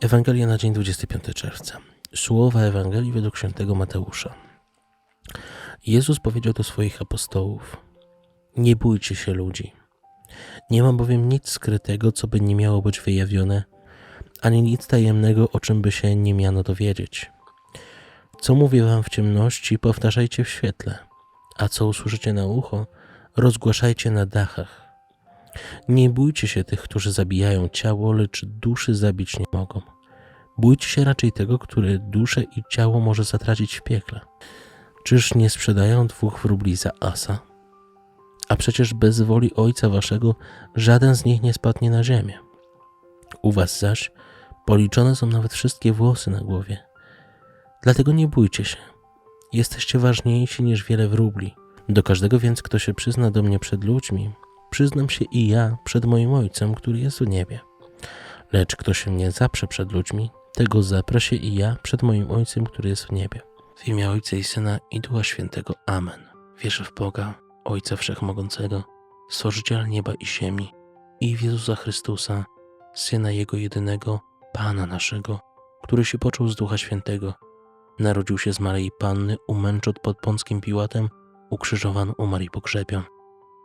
Ewangelia na dzień 25 czerwca. Słowa Ewangelii według świętego Mateusza. Jezus powiedział do swoich apostołów: Nie bójcie się ludzi. Nie ma bowiem nic skrytego, co by nie miało być wyjawione, ani nic tajemnego, o czym by się nie miano dowiedzieć. Co mówię wam w ciemności, powtarzajcie w świetle, a co usłyszycie na ucho, rozgłaszajcie na dachach. Nie bójcie się tych, którzy zabijają ciało, lecz duszy zabić nie mogą. Bójcie się raczej tego, który duszę i ciało może zatracić w piekle. Czyż nie sprzedają dwóch wróbli za asa? A przecież bez woli Ojca Waszego żaden z nich nie spadnie na ziemię. U Was zaś policzone są nawet wszystkie włosy na głowie. Dlatego nie bójcie się. Jesteście ważniejsi niż wiele wróbli. Do każdego więc, kto się przyzna do mnie przed ludźmi, przyznam się i ja przed moim Ojcem, który jest w niebie. Lecz kto się mnie zaprze przed ludźmi, tego zaprę się i ja przed moim Ojcem, który jest w niebie. W imię Ojca i Syna i Ducha Świętego. Amen. Wierzę w Boga, Ojca Wszechmogącego, Stworzyciela nieba i ziemi i w Jezusa Chrystusa, Syna Jego jedynego, Pana naszego, który się począł z Ducha Świętego, narodził się z Maryi Panny, umęczon pod Pąckim Piłatem, ukrzyżowany, umarł i pogrzebion.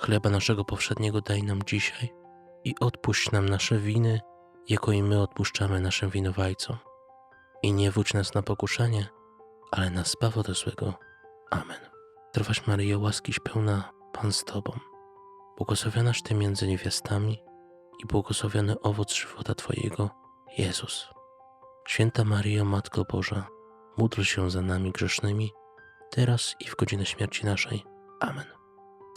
Chleba naszego powszedniego daj nam dzisiaj i odpuść nam nasze winy, jako i my odpuszczamy naszym winowajcom. I nie wódź nas na pokuszenie, ale nas zbaw ode złego. Amen. Trwaś Maryjo, łaskiś pełna, Pan z Tobą. Błogosławionaś Ty między niewiastami i błogosławiony owoc żywota Twojego, Jezus. Święta Maryjo, Matko Boża, módl się za nami grzesznymi, teraz i w godzinę śmierci naszej. Amen.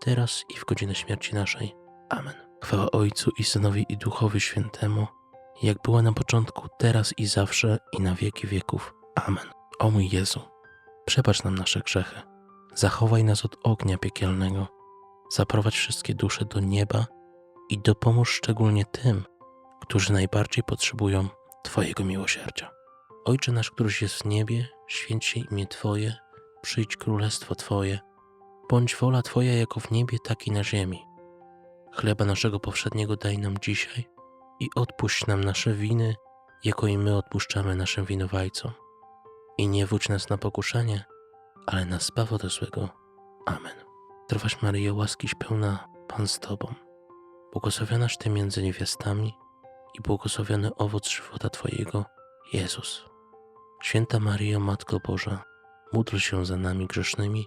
teraz i w godzinę śmierci naszej. Amen. Chwała Ojcu i Synowi i Duchowi Świętemu, jak była na początku, teraz i zawsze, i na wieki wieków. Amen. O mój Jezu, przebacz nam nasze grzechy, zachowaj nas od ognia piekielnego, zaprowadź wszystkie dusze do nieba i dopomóż szczególnie tym, którzy najbardziej potrzebują Twojego miłosierdzia. Ojcze nasz, któryś jest w niebie, święć się imię Twoje, przyjdź królestwo Twoje, bądź wola Twoja jako w niebie, tak i na ziemi. Chleba naszego powszedniego daj nam dzisiaj i odpuść nam nasze winy, jako i my odpuszczamy naszym winowajcom. I nie wódź nas na pokuszenie, ale nas zbaw ode złego. Amen. Trwaś Maryjo, łaskiś pełna, Pan z Tobą. Błogosławionaś Ty między niewiastami i błogosławiony owoc żywota Twojego, Jezus. Święta Maryjo, Matko Boża, módl się za nami grzesznymi,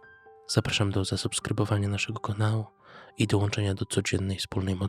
Zapraszam do zasubskrybowania naszego kanału i dołączenia do codziennej wspólnej modlitwy.